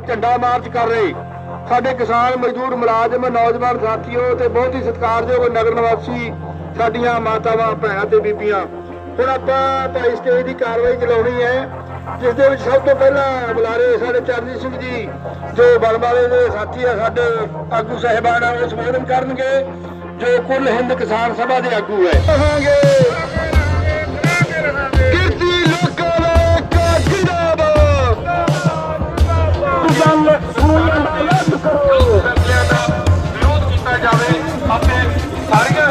ਝੰਡਾ ਮਾਰਚ ਕਰ ਰਹੇ। ਸਾਡੇ ਕਿਸਾਨ ਮਜ਼ਦੂਰ ਮੁਲਾਜ਼ਮ ਨੌਜਵਾਨ ਸਾਥੀਓ ਤੇ ਬਹੁਤ ਹੀ ਸਤਿਕਾਰਯੋਗ ਨਗਰ ਨਿਵਾਸੀ ਸਾਡੀਆਂ ਮਾਤਾਵਾਂ ਭੈਣਾਂ ਤੇ ਬੀਬੀਆਂ। ਹੁਣ ਆਪਾਂ ਭਾਈ ਸਟੇਜ ਦੀ ਕਾਰਵਾਈ ਚਲਾਉਣੀ ਹੈ ਜਿਸ ਦੇ ਵਿੱਚ ਸਭ ਤੋਂ ਪਹਿਲਾਂ ਬੁਲਾਰੇ ਸਾਡੇ ਚਰਨਜੀਤ ਸਿੰਘ ਜੀ ਜੋ ਬਲਵਾਲੇ ਦੇ ਸਾਥੀ ਆ ਸਾਡੇ ਆਗੂ ਸਹਿਬਾਨ ਆ ਉਹ ਸੰਬੋਧਨ ਕਰਨਗੇ ਜੋ ਕੁੱਲ ਹਿੰਦ ਕਿਸਾਨ ਸਭਾ ਦੇ ਆਗੂ ਹੈ। ਕਹਾਂਗੇ ਕਰੋ ਫੈਸਲਿਆਂ ਦਾ ਵਿਰੋਧ ਕੀਤਾ ਜਾਵੇ ਅਤੇ ਸਾਰੀਆਂ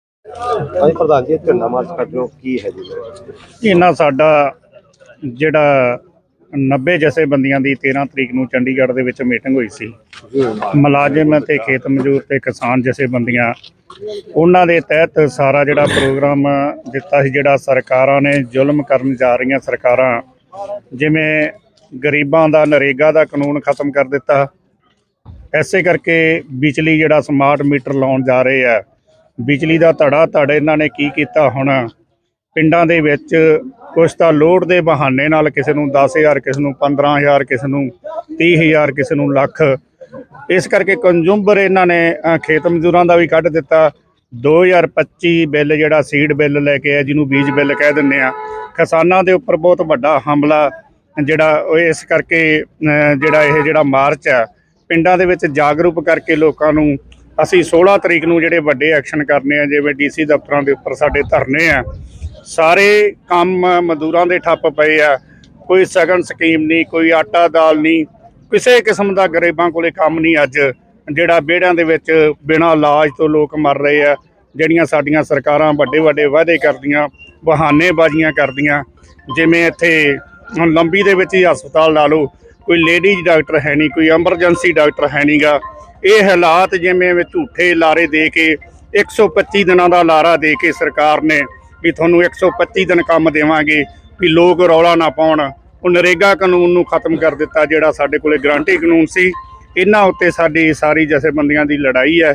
ਹਾਂਜੀ ਪ੍ਰਧਾਨ ਜੀ, ਇਹ ਝੰਡਾ ਮਾਰਚ ਕੱਢ ਰਹੇ ਹੋ ਕੀ ਹੈ ਜੀ? ਇਹਨਾਂ ਸਾਡਾ ਜਿਹੜਾ 90 ਜਥੇਬੰਦੀਆਂ ਦੀ 13 ਤਰੀਕ ਨੂੰ ਚੰਡੀਗੜ੍ਹ ਦੇ ਵਿੱਚ ਮੀਟਿੰਗ ਹੋਈ ਸੀ। ਮੁਲਾਜ਼ਮ ਤੇ ਖੇਤ ਮਜ਼ਦੂਰ ਤੇ ਕਿਸਾਨ ਜਥੇਬੰਦੀਆਂ, ਉਹਨਾਂ ਦੇ ਤਹਿਤ ਸਾਰਾ ਜਿਹੜਾ ਪ੍ਰੋਗਰਾਮ ਦਿੱਤਾ ਸੀ, ਜਿਹੜਾ ਸਰਕਾਰਾਂ ਨੇ ਜ਼ੁਲਮ ਕਰਨ ਜਾ ਰਹੀਆਂ ਸਰਕਾਰਾਂ, ਜਿਵੇਂ ਗਰੀਬਾਂ ਦਾ ਨਰੇਗਾ ਦਾ ਕਾਨੂੰਨ ਖਤਮ ਕਰ ਦਿੱਤਾ, ਐਸੇ ਕਰਕੇ ਬਿਜਲੀ ਜਿਹੜਾ ਸਮਾਰਟ ਮੀਟਰ ਲਾਉਣ ਜਾ ਰਹੇ ਆ, ਬਿਜਲੀ ਦਾ ਧੜਾ ਧੜ ਇਹਨਾਂ ਨੇ ਕੀ ਕੀਤਾ ਹੁਣ, ਪਿੰਡਾਂ ਦੇ ਵਿੱਚ ਕੁਛ ਤਾਂ ਲੋੜ ਦੇ ਬਹਾਨੇ ਨਾਲ ਕਿਸੇ ਨੂੰ 10000 ਕਿਸੇ ਨੂੰ 15000 ਕਿਸੇ ਨੂੰ 30000 ਕਿਸੇ ਨੂੰ ਲੱਖ। ਇਸ ਕਰਕੇ ਕੰਜ਼ੂਮਰ ਇਹਨਾਂ ਨੇ ਖੇਤ ਮਜ਼ਦੂਰਾਂ ਦਾ ਵੀ ਕੱਢ ਦਿੱਤਾ। 2025 ਬਿੱਲ ਜਿਹੜਾ ਸੀਡ ਬਿੱਲ ਲੈ ਕੇ ਆ ਜਿਹਨੂੰ ਬੀਜ ਬਿੱਲ ਕਹਿ ਦਿੰਦੇ ਆ। ਕਿਸਾਨਾਂ ਦੇ ਉੱਪਰ ਬਹੁਤ ਵੱਡਾ ਹਮਲਾ ਜਿਹੜਾ ਇਸ ਕਰਕੇ ਜਿਹੜਾ ਇਹ ਜਿਹੜਾ ਮਾਰਚ ਆ, ਪਿੰਡਾਂ ਦੇ ਵਿੱਚ ਜਾਗਰੂਕ ਕਰਕੇ ਲੋਕਾਂ ਨੂੰ ਅਸੀਂ 16 ਤਰੀਕ ਨੂੰ ਜਿਹੜੇ ਵੱਡੇ ਐਕਸ਼ਨ ਕਰਨੇ ਆ, ਜਿਵੇਂ ਡੀਸੀ ਦਫ਼ਤਰਾਂ ਦੇ ਉੱਪਰ ਸਾਡੇ ਧਰਨੇ ਆ ਸਾਰੇ ਕੰਮ ਮਜ਼ਦੂਰਾਂ ਦੇ ਠੱਪ ਪਏ ਆ। ਕੋਈ ਸਗਨ ਸਕੀਮ ਨਹੀਂ, ਕੋਈ ਆਟਾ ਦਾਲ ਨਹੀਂ, ਕਿਸੇ ਕਿਸਮ ਦਾ ਗਰੀਬਾਂ ਕੋਲੇ ਕੰਮ ਨਹੀਂ ਅੱਜ, ਜਿਹੜਾ ਵਿਹੜਿਆਂ ਦੇ ਵਿੱਚ ਬਿਨਾਂ ਇਲਾਜ ਤੋਂ ਲੋਕ ਮਰ ਰਹੇ ਆ, ਜਿਹੜੀਆਂ ਸਾਡੀਆਂ ਸਰਕਾਰਾਂ ਵੱਡੇ ਵੱਡੇ ਵਾਅਦੇ ਕਰਦੀਆਂ, ਬਹਾਨੇਬਾਜ਼ੀਆਂ ਕਰਦੀਆਂ। ਜਿਵੇਂ ਇੱਥੇ ਹੁਣ ਲੰਬੀ ਦੇ ਵਿੱਚ ਹੀ ਹਸਪਤਾਲ ਲਾ ਲਓ, ਕੋਈ ਲੇਡੀਜ਼ ਡਾਕਟਰ ਹੈ ਨਹੀਂ, ਕੋਈ ਐਮਰਜੈਂਸੀ ਡਾਕਟਰ ਹੈ ਨਹੀਂਗਾ ਇਹ ਹਾਲਾਤ ਜਿਵੇਂ ਝੂਠੇ ਲਾਰੇ ਦੇ ਕੇ 125 ਦਿਨਾਂ ਦਾ ਲਾਰਾ ਦੇ ਕੇ ਸਰਕਾਰ ਨੇ ਵੀ ਤੁਹਾਨੂੰ 125 ਦਿਨ ਕੰਮ ਦੇਵਾਂਗੇ ਵੀ ਲੋਕ ਰੌਲਾ ਨਾ ਪਾਉਣ। ਉਹ ਨਰੇਗਾ ਕਾਨੂੰਨ ਨੂੰ ਖਤਮ ਕਰ ਦਿੱਤਾ, ਜਿਹੜਾ ਸਾਡੇ ਕੋਲੇ ਗਰੰਟੀ ਕਾਨੂੰਨ ਸੀ। ਇਹਨਾਂ ਉੱਤੇ ਸਾਡੀ ਸਾਰੀ ਜਥੇਬੰਦੀਆਂ ਦੀ ਲੜਾਈ ਹੈ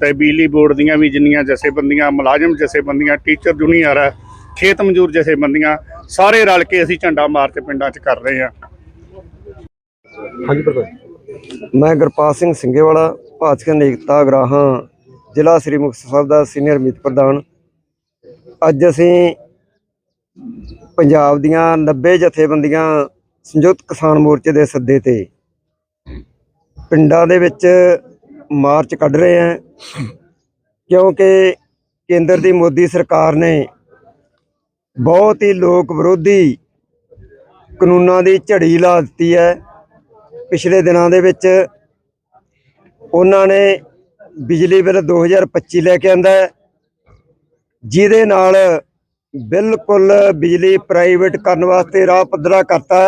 ਤੇ ਬਿਜਲੀ ਬੋਰਡ ਦੀਆਂ ਵੀ ਜਿੰਨੀਆਂ ਜਥੇਬੰਦੀਆਂ, ਮੁਲਾਜ਼ਮ ਜਥੇਬੰਦੀਆਂ, ਟੀਚਰ ਜੂਨੀਅਰ ਹੈ, ਖੇਤ ਮਜ਼ਦੂਰ ਜਥੇਬੰਦੀਆਂ, ਸਾਰੇ ਰਲ ਕੇ ਅਸੀਂ ਝੰਡਾ ਮਾਰਚ ਪਿੰਡਾਂ 'ਚ ਕਰ ਰਹੇ ਹਾਂ। ਹਾਂਜੀ ਪ੍ਰਧਾਨ ਮੈਂ ਗੁਰਪਾਲ ਸਿੰਘ ਸਿੰਘੇਵਾਲਾ ਭਾਜਪਾ ਨੇਕਤਾ ਗਰਾਹਾਂ ਜ਼ਿਲ੍ਹਾ ਸ੍ਰੀ ਮੁਕਤਸਰ ਸਾਹਿਬ ਦਾ ਸੀਨੀਅਰ ਮੀਤ ਪ੍ਰਧਾਨ। ਅੱਜ ਅਸੀਂ ਪੰਜਾਬ ਦੀਆਂ 90 ਜਥੇਬੰਦੀਆਂ ਸੰਯੁਕਤ ਕਿਸਾਨ ਮੋਰਚੇ ਦੇ ਸੱਦੇ ਤੇ ਪਿੰਡਾਂ ਦੇ ਵਿੱਚ ਮਾਰਚ ਕੱਢ ਰਹੇ ਹਾਂ ਕਿਉਂਕਿ ਕੇਂਦਰ ਦੀ ਮੋਦੀ ਸਰਕਾਰ ਨੇ ਬਹੁਤ ਹੀ ਲੋਕ ਵਿਰੋਧੀ ਕਾਨੂੰਨਾਂ ਦੀ ਝੜੀ ਲਾ ਦਿੱਤੀ ਹੈ। ਪਿਛਲੇ ਦਿਨਾਂ ਦੇ ਵਿੱਚ ਉਹਨਾਂ ਨੇ ਬਿਜਲੀ ਬਿੱਲ 2025 ਲੈ ਕੇ ਆਂਦਾ ਹੈ, ਜਿਹਦੇ ਨਾਲ ਬਿਲਕੁਲ ਬਿਜਲੀ ਪ੍ਰਾਈਵੇਟ ਕਰਨ ਵਾਸਤੇ ਰਾਹ ਪੱਧਰਾ ਕਰਤਾ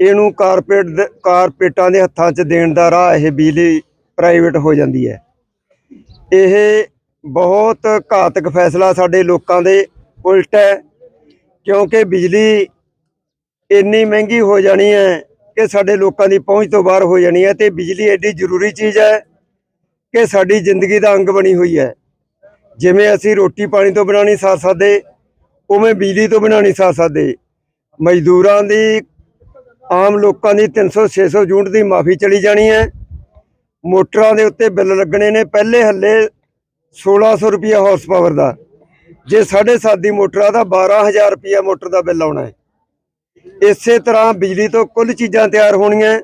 ਇਹਨੂੰ ਕਾਰਪੋਰੇਟ ਦੇ- ਕਾਰਪੋਰੇਟਾਂ ਦੇ ਹੱਥਾਂ 'ਚ ਦੇਣ ਦਾ ਰਾਹ ਇਹ ਬਿਜਲੀ ਪ੍ਰਾਈਵੇਟ ਹੋ ਜਾਂਦੀ ਹੈ। ਇਹ ਬਹੁਤ ਘਾਤਕ ਫੈਸਲਾ ਸਾਡੇ ਲੋਕਾਂ ਦੇ ਉਲਟ ਹੈ, ਕਿਉਂਕਿ ਬਿਜਲੀ ਇੰਨੀ ਮਹਿੰਗੀ ਹੋ ਜਾਣੀ ਹੈ ਕਿ ਸਾਡੇ ਲੋਕਾਂ ਦੀ ਪਹੁੰਚ ਤੋਂ ਬਾਹਰ ਹੋ ਜਾਣੀ ਹੈ ਤੇ ਬਿਜਲੀ ਐਡੀ ਜ਼ਰੂਰੀ ਚੀਜ਼ ਹੈ ਕਿ ਸਾਡੀ ਜ਼ਿੰਦਗੀ ਦਾ ਅੰਗ ਬਣੀ ਹੋਈ ਹੈ। ਜਿਵੇਂ ਅਸੀਂ ਰੋਟੀ ਪਾਣੀ ਤੋਂ ਬਿਨਾਂ ਨਹੀਂ ਸਾਰ ਸਕਦੇ, ਉਵੇਂ ਬਿਜਲੀ ਤੋਂ ਬਿਨਾਂ ਨਹੀਂ ਸਾਰ ਸਕਦੇ। ਮਜ਼ਦੂਰਾਂ ਦੀ, ਆਮ ਲੋਕਾਂ ਦੀ 300 600 ਯੂਨਿਟ ਦੀ ਮਾਫੀ ਚਲੀ ਜਾਣੀ ਹੈ। ਮੋਟਰਾਂ ਦੇ ਉੱਤੇ ਬਿੱਲ ਲੱਗਣੇ ਨੇ, ਪਹਿਲੇ ਹੱਲੇ 1600 ਰੁਪਿਆ ਹਾਰਸ ਪਾਵਰ ਦਾ। ਜੇ 7.5 ਦੀ ਮੋਟਰ ਆ, ਤਾਂ 12000 ਰੁਪਿਆ ਮੋਟਰ ਦਾ ਬਿੱਲ ਆਉਣਾ ਹੈ। ਇਸੇ ਤਰ੍ਹਾਂ ਬਿਜਲੀ ਤੋਂ ਕੁੱਲ ਚੀਜ਼ਾਂ ਤਿਆਰ ਹੋਣੀਆਂ।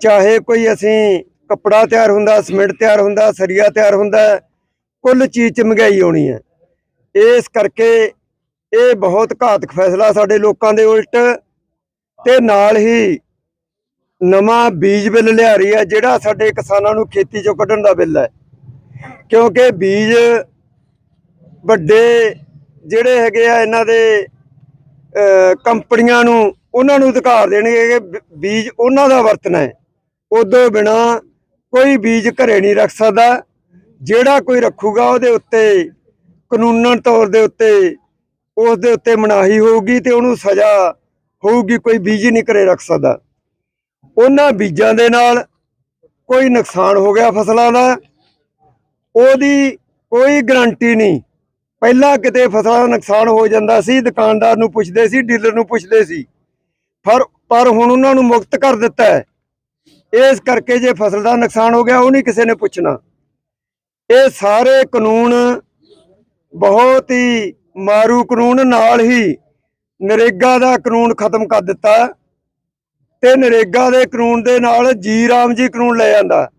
ਚਾਹੇ ਕੋਈ ਅਸੀਂ ਕੱਪੜਾ ਤਿਆਰ ਹੁੰਦਾ, ਸਿਮੈਂਟ ਤਿਆਰ ਹੁੰਦਾ, ਸਰੀਆ ਤਿਆਰ ਹੁੰਦਾ ਕੁੱਲ ਚੀਜ਼ ਚ ਮਹਿੰਗਾਈ ਆਉਣੀ ਹੈ। ਇਸ ਕਰਕੇ ਇਹ ਬਹੁਤ ਘਾਤਕ ਫੈਸਲਾ ਸਾਡੇ ਲੋਕਾਂ ਦੇ ਉਲਟ ਤੇ ਨਾਲ ਹੀ ਨਵਾਂ ਬੀਜ ਬਿੱਲ ਲਿਆ ਰਹੀ ਹੈ, ਜਿਹੜਾ ਸਾਡੇ ਕਿਸਾਨਾਂ ਨੂੰ ਖੇਤੀ ਚੋਂ ਕੱਢਣ ਦਾ ਬਿੱਲ ਹੈ। ਕਿਉਂਕਿ ਬੀਜ ਵੱਡੇ ਜਿਹੜੇ ਹੈਗੇ ਆ, ਇਹਨਾਂ ਦੇ ਕੰਪਨੀਆਂ ਨੂੰ ਉਹਨਾਂ ਨੂੰ ਅਧਿਕਾਰ ਦੇਣਗੇ ਕਿ ਬੀਜ ਉਹਨਾਂ ਦਾ ਵਰਤਣਾ ਹੈ। ਉਦੋਂ ਬਿਨਾ ਕੋਈ ਬੀਜ ਘਰੇ ਨਹੀਂ ਰੱਖ ਸਕਦਾ। ਜਿਹੜਾ ਕੋਈ ਰੱਖੂਗਾ ਉਹਦੇ ਉੱਤੇ, ਕਾਨੂੰਨਨ ਤੌਰ ਦੇ ਉੱਤੇ ਉਸ ਦੇ ਉੱਤੇ ਮਨਾਹੀ ਹੋਊਗੀ ਤੇ ਉਹਨੂੰ ਸਜ਼ਾ ਹੋਊਗੀ, ਕੋਈ ਬੀਜ ਹੀ ਨਹੀਂ ਘਰੇ ਰੱਖ ਸਕਦਾ। ਉਹਨਾਂ ਬੀਜਾਂ ਦੇ ਨਾਲ ਕੋਈ ਨੁਕਸਾਨ ਹੋ ਗਿਆ ਫਸਲਾਂ ਦਾ, ਉਹਦੀ ਕੋਈ ਗਰੰਟੀ ਨਹੀਂ। ਪਹਿਲਾਂ ਕਿਤੇ ਫਸਲਾਂ ਦਾ ਨੁਕਸਾਨ ਹੋ ਜਾਂਦਾ ਸੀ, ਦੁਕਾਨਦਾਰ ਨੂੰ ਪੁੱਛਦੇ ਸੀ, ਡੀਲਰ ਨੂੰ ਪੁੱਛਦੇ ਸੀ। ਪਰ ਪਰ ਹੁਣ ਉਹਨਾਂ ਨੂੰ ਮੁਕਤ ਕਰ ਦਿੱਤਾ ਹੈ। ਇਸ ਕਰਕੇ ਜੇ ਫਸਲ ਦਾ ਨੁਕਸਾਨ ਹੋ ਗਿਆ, ਉਹ ਨਹੀਂ ਕਿਸੇ ਨੇ ਪੁੱਛਣਾ। ਇਹ ਸਾਰੇ ਕਾਨੂੰਨ ਬਹੁਤ ਹੀ ਮਾਰੂ ਕਾਨੂੰਨ ਨਾਲ ਹੀ ਨਰੇਗਾ ਦਾ ਕਾਨੂੰਨ ਖਤਮ ਕਰ ਦਿੱਤਾ ਤੇ ਨਰੇਗਾ ਦੇ ਕਾਨੂੰਨ ਦੇ ਨਾਲ ਜੀ ਰਾਮ ਜੀ ਕਾਨੂੰਨ ਲੈ ਜਾਂਦਾ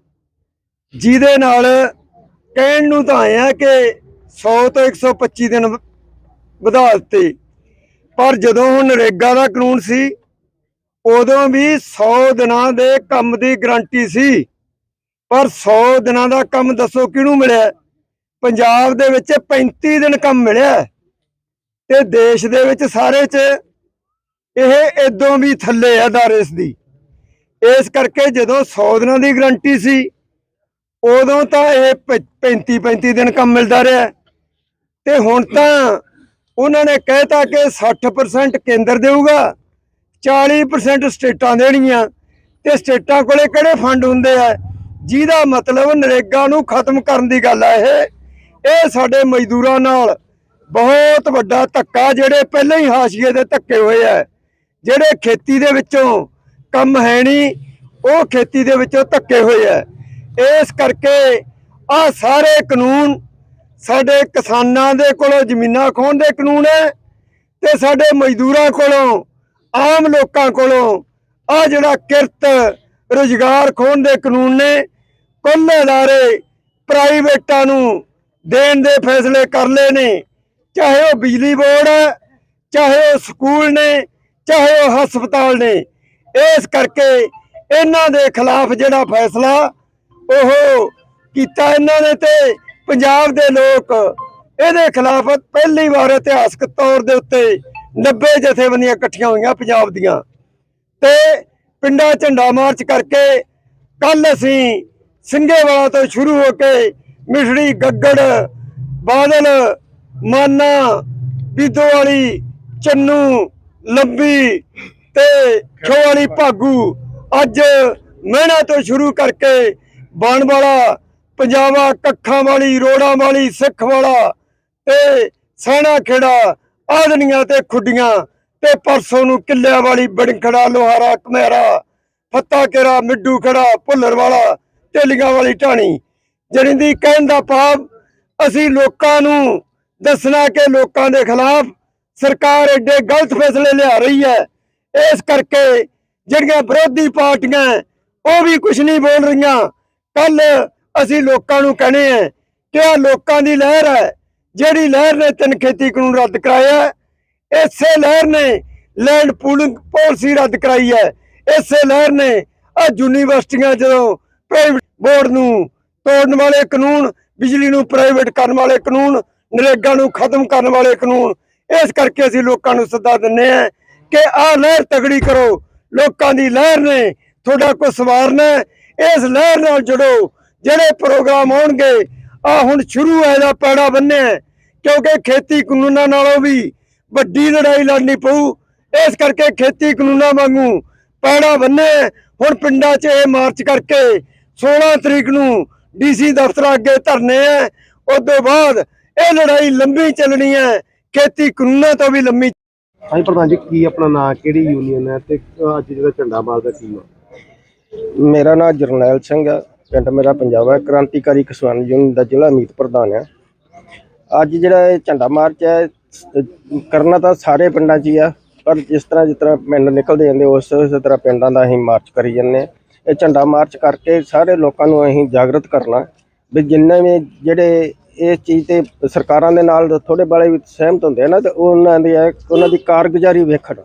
ਜਿਹਦੇ ਨਾਲ ਕਹਿਣ ਨੂੰ ਤਾਂ ਆਏ ਆ ਕਿ 100 ਤੋਂ 125 ਦਿਨ ਵਧਾ ਦਿੱਤੇ। ਪਰ ਜਦੋਂ ਹੁਣ ਨਰੇਗਾ ਦਾ ਕਾਨੂੰਨ ਸੀ, ਉਦੋਂ ਵੀ 100 ਦਿਨਾਂ ਦੇ ਕੰਮ ਦੀ ਗਰੰਟੀ ਸੀ। ਪਰ 100 ਦਿਨਾਂ ਦਾ ਕੰਮ ਦੱਸੋ ਕਿਹਨੂੰ ਮਿਲਿਆ? ਪੰਜਾਬ ਦੇ ਵਿੱਚ 35 ਦਿਨ ਕੰਮ ਮਿਲਿਆ। ਤੇ ਦੇਸ਼ ਦੇ ਵਿੱਚ ਸਾਰੇ 'ਚ ਇਹ ਇਦੋਂ ਵੀ ਥੱਲੇ ਆ ਦਾਰੇਸ ਦੀ। ਇਸ ਕਰਕੇ ਜਦੋਂ 100 ਦਿਨਾਂ ਦੀ ਗਰੰਟੀ ਸੀ, ਉਦੋਂ ਤਾਂ ਇਹ 35 35 ਦਿਨ ਕੰਮ ਮਿਲਦਾ ਰਿਹਾ। ਤੇ ਹੁਣ ਤਾਂ ਉਹਨਾਂ ਨੇ ਕਹਿਤਾ ਕਿ 60% ਕੇਂਦਰ ਦੇਊਗਾ 40% ਸਟੇਟਾਂ ਦੇਣਗੀਆਂ ਤੇ ਸਟੇਟਾਂ ਕੋਲੇ ਕਿਹੜੇ ਫੰਡ ਹੁੰਦੇ ਆ? ਜਿਹਦਾ ਮਤਲਬ ਨਰੇਗਾ ਨੂੰ ਖਤਮ ਕਰਨ ਦੀ ਗੱਲ ਹੈ ਇਹ। ਇਹ ਸਾਡੇ ਮਜ਼ਦੂਰਾਂ ਨਾਲ ਬਹੁਤ ਵੱਡਾ ਧੱਕਾ, ਜਿਹੜੇ ਪਹਿਲਾਂ ਹੀ ਹਾਸ਼ੀਏ ਦੇ ਧੱਕੇ ਹੋਏ ਆ, ਜਿਹੜੇ ਖੇਤੀ ਦੇ ਵਿੱਚੋਂ ਕੰਮ ਹੈ ਨਹੀਂ, ਉਹ ਖੇਤੀ ਦੇ ਵਿੱਚੋਂ ਧੱਕੇ ਹੋਏ ਆ। ਇਸ ਕਰਕੇ ਆ ਸਾਰੇ ਕਾਨੂੰਨ ਸਾਡੇ ਕਿਸਾਨਾਂ ਦੇ ਕੋਲੋਂ, ਜ਼ਮੀਨਾਂ ਖੋਹਣ ਦੇ ਕਾਨੂੰਨ ਹੈ ਤੇ ਸਾਡੇ ਮਜ਼ਦੂਰਾਂ ਕੋਲੋਂ, ਆਮ ਲੋਕਾਂ ਕੋਲੋਂ ਆ ਜਿਹੜਾ ਕਿਰਤ ਰੁਜ਼ਗਾਰ ਖੋਹਣ ਦੇ ਕਾਨੂੰਨ ਨੇ ਕੁੱਲ ਪ੍ਰਾਈਵੇਟਾਂ ਨੂੰ ਦੇਣ ਦੇ ਫੈਸਲੇ ਕਰ ਲਏ ਨੇ। ਚਾਹੇ ਉਹ ਬਿਜਲੀ ਬੋਰਡ ਹੈ, ਚਾਹੇ ਉਹ ਸਕੂਲ ਨੇ, ਚਾਹੇ ਉਹ ਹਸਪਤਾਲ ਨੇ। ਇਸ ਕਰਕੇ ਇਹਨਾਂ ਦੇ ਖਿਲਾਫ ਜਿਹੜਾ ਫੈਸਲਾ ਉਹ ਕੀਤਾ ਇਹਨਾਂ ਨੇ ਤੇ ਪੰਜਾਬ ਦੇ ਲੋਕ ਇਹਦੇ ਖਿਲਾਫ ਪਹਿਲੀ ਵਾਰ ਇਤਿਹਾਸਕ ਤੌਰ ਦੇ ਉੱਤੇ 90 ਜਥੇਬੰਦੀਆਂ ਇਕੱਠੀਆਂ ਹੋਈਆਂ ਪੰਜਾਬ ਦੀਆਂ। ਤੇ ਪਿੰਡਾਂ ਝੰਡਾ ਮਾਰਚ ਕਰਕੇ ਕੱਲ ਅਸੀਂ ਸਿੰਘੇਵਾਲਾ ਤੋਂ ਸ਼ੁਰੂ ਹੋ ਕੇ ਮਿਠੜੀ ਗੱਗੜ, ਬਾਦਲ, ਮਾਨਾ, ਬੀਦੋ ਵਾਲੀ, ਚੰਨੂ, ਲੰਬੀ ਤੇ ਖੋ ਵਾਲੀ ਭਾਗੂ। ਅੱਜ ਮਹਿਣਾ ਤੋਂ ਸ਼ੁਰੂ ਕਰਕੇ ਬਾਣ ਵਾਲਾ ਪੰਜਾਬਾ ਕੱਖਾਂ ਵਾਲੀ, ਰੋੜਾਂ ਵਾਲੀ, ਸਿੱਖ ਵਾਲਾ ਤੇ ਸੈਣਾ ਖੇੜਾ ਆਦਨੀਆਂ ਤੇ ਖੁੱਡੀਆਂ ਤੇ ਪਰਸੋਂ ਨੂੰ ਕਿੱਲਿਆਂ ਵਾਲੀ ਬੜਖੜਾ, ਲੋਹਾਰਾ ਕਮੇਰਾ ਫੱਤਾ ਕੇਰਾ ਮਿੱਡੂ ਖੜਾ, ਭੁੱਲਰ ਵਾਲਾ ਤੇਲੀਆਂ ਵਾਲੀ ਢਾਣੀ, ਜਿਹੜੀ ਦੀ ਕਹਿਣ ਦਾ ਭਾਵ ਅਸੀਂ ਲੋਕਾਂ ਨੂੰ ਦੱਸਣਾ ਕਿ ਲੋਕਾਂ ਦੇ ਖਿਲਾਫ ਸਰਕਾਰ ਐਡੇ ਗਲਤ ਫੈਸਲੇ ਲਿਆ ਰਹੀ ਹੈ। ਇਸ ਕਰਕੇ ਜਿਹੜੀਆਂ ਵਿਰੋਧੀ ਪਾਰਟੀਆਂ ਉਹ ਵੀ ਕੁਝ ਨਹੀਂ ਬੋਲ ਰਹੀਆਂ। ਕੱਲ ਅਸੀਂ ਲੋਕਾਂ ਨੂੰ ਕਹਨੇ ਆ ਕਿ ਆ ਲੋਕਾਂ ਦੀ ਲਹਿਰ ਹੈ, ਜਿਹੜੀ ਲਹਿਰ ਨੇ ਤਿੰਨ ਖੇਤੀ ਕਾਨੂੰਨ ਰੱਦ ਕਰਾਇਆ ਇਸੇ ਲਹਿਰ ਨੇ ਲੈਂਡ ਪੂਲਿੰਗ ਪਾਲਿਸੀ ਰੱਦ ਕਰਾਈ ਹੈ। ਇਸੇ ਲਹਿਰ ਨੇ ਆ ਯੂਨੀਵਰਸਿਟੀਆਂ ਜਦੋਂ ਪ੍ਰਾਈਵੇਟ ਬੋਰਡ ਨੂੰ, ਤੋੜਨ ਵਾਲੇ ਕਾਨੂੰਨ, ਬਿਜਲੀ ਨੂੰ ਪ੍ਰਾਈਵੇਟ ਕਰਨ ਵਾਲੇ ਕਾਨੂੰਨ ਨਰੇਗਾ ਨੂੰ ਖਤਮ ਕਰਨ ਵਾਲੇ ਕਾਨੂੰਨ। ਇਸ ਕਰਕੇ ਅਸੀਂ ਲੋਕਾਂ ਨੂੰ ਸੱਦਾ ਦਿੰਨੇ ਆ ਕਿ ਆਹ ਲਹਿਰ ਤਗੜੀ ਕਰੋ। ਲੋਕਾਂ ਦੀ ਲਹਿਰ ਨੇ ਤੁਹਾਡਾ ਕੋ ਸਵਾਰਨਾ ਇਸ ਲਹਿਰ ਨਾਲ ਜੁੜੋ। ਜਿਹੜੇ ਪ੍ਰੋਗਰਾਮ ਆਉਣਗੇ ਆ ਹੁਣ ਸ਼ੁਰੂ ਹੈ ਦਾ ਪੈੜਾ ਬੰਨਿਆ ਕਿਉਂਕਿ ਖੇਤੀ ਕਾਨੂੰਨਾਂ ਨਾਲੋਂ ਵੀ ਵੱਡੀ ਲੜਾਈ ਲੜਨੀ ਪਊ। ਇਸ ਕਰਕੇ ਖੇਤੀ ਕਾਨੂੰਨਾਂ ਵਾਂਗੂ ਪੈੜਾ ਬੰਨਿਆ ਹੁਣ ਪਿੰਡਾਂ 'ਚ ਇਹ ਮਾਰਚ ਕਰਕੇ 16 ਤਰੀਕ ਨੂੰ ਡੀਸੀ ਦਫ਼ਤਰ ਅੱਗੇ ਧਰਨੇ ਹੈ ਉਸ ਤੋਂ ਬਾਅਦ ਇਹ ਲੜਾਈ ਲੰਬੀ ਚੱਲਣੀ ਹੈ ਖੇਤੀ ਕਾਨੂੰਨਾਂ ਤੋਂ ਵੀ ਲੰਮੀ ਹਾਂਜੀ ਪ੍ਰਧਾਨ ਜੀ ਕੀ ਆਪਣਾ ਨਾਂ ਕਿਹੜੀ ਯੂਨੀਅਨ ਹੈ ਤੇ ਅੱਜ ਜਿਹੜਾ ਝੰਡਾ ਮਾਰਦਾ ਕੀ ਨਾਂ ਮੇਰਾ ਨਾਮ ਜਰਨੈਲ ਸਿੰਘ ਹੈ ਪਿੰਡ ਮੇਰਾ ਪੰਜਾਬ ਹੈ ਕ੍ਰਾਂਤੀਕਾਰੀ ਕਿਸਾਨ ਯੂਨੀਅਨ ਦਾ ਜ਼ਿਲ੍ਹਾ ਮੀਤ ਪ੍ਰਧਾਨ ਹੈ ਅੱਜ ਜਿਹੜਾ ਇਹ ਝੰਡਾ ਮਾਰਚ ਹੈ ਕਰਨਾ ਤਾਂ ਸਾਰੇ ਪਿੰਡਾਂ 'ਚ ਹੀ ਆ। ਪਰ ਜਿਸ ਤਰ੍ਹਾਂ ਜਿਸ ਤਰ੍ਹਾਂ ਪਿੰਡ ਨਿਕਲਦੇ ਜਾਂਦੇ ਉਸ ਉਸੇ ਤਰ੍ਹਾਂ ਪਿੰਡਾਂ ਦਾ ਅਸੀਂ ਮਾਰਚ ਕਰੀ ਜਾਂਦੇ ਹਾਂ। ਇਹ ਝੰਡਾ ਮਾਰਚ ਕਰਕੇ ਸਾਰੇ ਲੋਕਾਂ ਨੂੰ ਅਸੀਂ ਜਾਗਰਤ ਕਰਨਾ ਵੀ ਜਿੰਨੇ ਵੀ ਜਿਹੜੇ ਇਸ ਚੀਜ਼ ਤੇ ਸਰਕਾਰਾਂ ਦੇ ਨਾਲ ਥੋੜੇ ਬਾਲੇ ਵੀ ਸਹਿਮਤ ਹੁੰਦੇ ਆ ਨਾ, ਤੇ ਉਹਨਾਂ ਦੀ ਉਹਨਾਂ ਦੀ ਕਾਰਗੁਜ਼ਾਰੀ ਵੇਖਣ।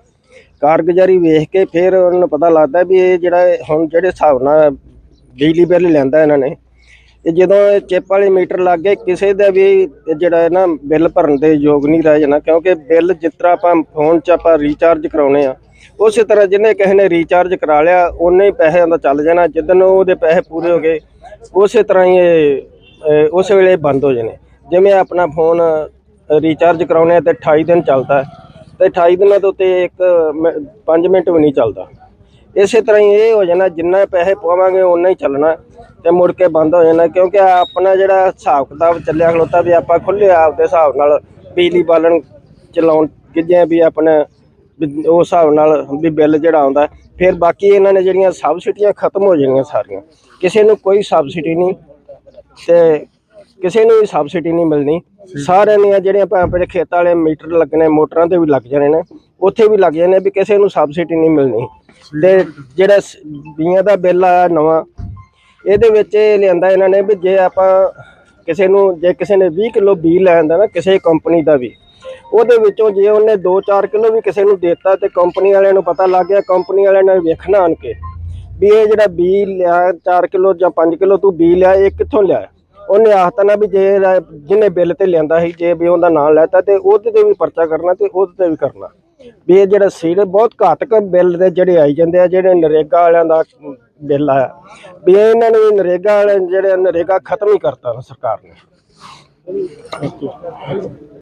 ਕਾਰਗੁਜ਼ਾਰੀ ਵੇਖ ਕੇ ਫਿਰ ਉਹਨਾਂ ਨੂੰ ਪਤਾ ਲੱਗਦਾ ਵੀ ਇਹ ਜਿਹੜਾ ਹੁਣ ਜਿਹੜੇ ਹਿਸਾਬ ਨਾਲ ਬਿਜਲੀ ਬਿੱਲ ਲੈਂਦਾ ਇਹਨਾਂ ਨੇ ਇਹ ਜਦੋਂ ਇਹ ਚਿੱਪ ਵਾਲੇ ਮੀਟਰ ਲੱਗ ਗਏ, ਕਿਸੇ ਦਾ ਵੀ ਜਿਹੜਾ ਹੈ ਨਾ ਬਿੱਲ ਭਰਨ ਦੇ ਯੋਗ ਨਹੀਂ ਰਹਿ ਜਾਣਾ, ਕਿਉਂਕਿ ਬਿੱਲ ਜਿਸ ਤਰ੍ਹਾਂ ਆਪਾਂ ਫੋਨ 'ਚ ਆਪਾਂ ਰੀਚਾਰਜ ਕਰਾਉਨੇ ਆ ਉਸੇ ਤਰ੍ਹਾਂ ਜਿਹਨੇ ਕਿਸੇ ਨੇ ਰੀਚਾਰਜ ਕਰਾ ਲਿਆ ਉਹਨੇ ਹੀ ਪੈਸਿਆਂ ਦਾ ਚੱਲ ਜਾਣਾ ਜਿੱਦਨ ਉਹਦੇ ਪੈਸੇ ਪੂਰੇ ਹੋ ਗਏ, ਉਸੇ ਤਰ੍ਹਾਂ ਹੀ ਇਹ ਉਸ ਵੇਲੇ ਬੰਦ ਹੋ ਜਾਣੇ। ਜਿਵੇਂ ਆਪਣਾ ਫੋਨ ਰੀਚਾਰਜ ਕਰਾਉਣੇ ਆ ਤੇ 28 ਦਿਨ ਚੱਲਦਾ ਹੈ, ਤੇ 28 ਦਿਨਾਂ ਤੋਂ ਉੱਤੇ ਇੱਕ 5 ਮਿੰਟ ਵੀ ਨਹੀਂ ਚੱਲਦਾ। ਇਸੇ ਤਰ੍ਹਾਂ ਹੀ ਇਹ ਹੋ ਜਾਣਾ, ਜਿੰਨਾ ਪੈਸੇ ਪਾਵਾਂਗੇ ਉਨਾ ਹੀ ਚੱਲਣਾ, ਤੇ ਮੁੜ ਕੇ ਬੰਦ ਹੋ ਜਾਣਾ, ਕਿਉਂਕਿ ਆਪਣਾ ਜਿਹੜਾ ਹਿਸਾਬ ਕਿਤਾਬ ਚੱਲਿਆ ਖਲੋਤਾ ਵੀ ਆਪਾਂ ਖੁੱਲੇ ਆਪ ਦੇ ਹਿਸਾਬ ਨਾਲ ਬਿਜਲੀ ਬਾਲਣ ਚਲਾਉਣ ਕਿਜੇ ਵੀ ਆਪਣਾ ਉਸ ਹਿਸਾਬ ਨਾਲ ਵੀ ਬਿੱਲ ਜਿਹੜਾ ਆਉਂਦਾ, ਫਿਰ ਬਾਕੀ ਇਹਨਾਂ ਨੇ ਜਿਹੜੀਆਂ ਸਬਸਿਡੀਆਂ ਖਤਮ ਹੋ ਜਾਣੀਆਂ ਸਾਰੀਆਂ, ਕਿਸੇ ਨੂੰ ਕੋਈ ਸਬਸਿਡੀ ਨਹੀਂ ਤੇ ਕਿਸੇ ਨੂੰ ਵੀ ਸਬਸਿਡੀ ਨਹੀਂ ਮਿਲਣੀ। ਸਾਰਿਆਂ ਦੀਆਂ ਜਿਹੜੀਆਂ ਆਪਣੇ ਖੇਤਾਂ ਵਾਲੇ ਮੀਟਰ ਲੱਗਣੇ ਮੋਟਰਾਂ ਤੇ ਵੀ ਲੱਗ ਜਾਣੇ ਨੇ, ਉੱਥੇ ਵੀ ਲੱਗ ਜਾਣੇ ਵੀ ਕਿਸੇ ਨੂੰ ਸਬਸਿਡੀ ਨਹੀਂ ਮਿਲਣੀ। ਤੇ ਜਿਹੜਾ ਸ- ਬੀਆਂ ਦਾ ਬਿੱਲ ਆਇਆ ਨਵਾਂ, ਇਹਦੇ ਵਿੱਚ ਇਹ ਲਿਆਂਦਾ ਇਹਨਾਂ ਨੇ ਵੀ ਜੇ ਆਪਾਂ ਕਿਸੇ ਨੂੰ, ਜੇ ਕਿਸੇ ਨੇ 20 ਕਿਲੋ ਬੀ ਲੈਂਦਾ ਨਾ, ਕਿਸੇ ਕੰਪਨੀ ਦਾ ਵੀ ਉਹਦੇ ਵਿੱਚੋਂ ਜੇ ਉਹਨੇ 2-4 ਕਿਲੋ ਵੀ ਕਿਸੇ ਨੂੰ ਦਿੱਤਾ ਤੇ ਕੰਪਨੀ ਵਾਲਿਆਂ ਨੂੰ ਪਤਾ ਲੱਗ ਗਿਆ, ਕੰਪਨੀ ਵਾਲਿਆਂ ਨੇ ਵੇਖਣਾ ਆਣ ਕੇ ਵੀ ਇਹ ਜਿਹੜਾ ਬੀ ਲਿਆ 4 ਕਿਲੋ ਜਾਂ 5 ਕਿਲੋ ਤੂੰ ਬੀ ਲਿਆ, ਇਹ ਕਿੱਥੋਂ ਲਿਆ? ਉਹਨੇ ਆਖਤਾ ਨਾ ਵੀ ਜੇ ਜਿਹਨੇ ਬਿੱਲ ਤੇ ਲਿਆਂਦਾ ਸੀ, ਜੇ ਵੀ ਉਹਦਾ ਨਾਂ ਲੈਤਾ ਤੇ ਉਹਦੇ ਤੇ ਵੀ ਪਰਚਾ ਕਰਨਾ ਤੇ ਉਹਦੇ ਤੇ ਵੀ ਕਰਨਾ। ਵੀ ਇਹ ਜਿਹੜਾ ਸੀਡ ਬਹੁਤ ਘਾਤਕ ਬਿੱਲ ਦੇ ਜਿਹੜੇ ਆਈ ਜਾਂਦੇ ਆ, ਜਿਹੜੇ ਨਰੇਗਾ ਵਾਲਿਆਂ ਦਾ ਬਿੱਲ ਆਇਆ। ਵੀ ਇਹਨਾਂ ਨੇ ਨਰੇਗਾ ਵਾਲੇ ਜਿਹੜੇ ਨਰੇਗਾ ਖਤਮ ਹੀ ਕਰਤਾ ਸਰਕਾਰ ਨੇ।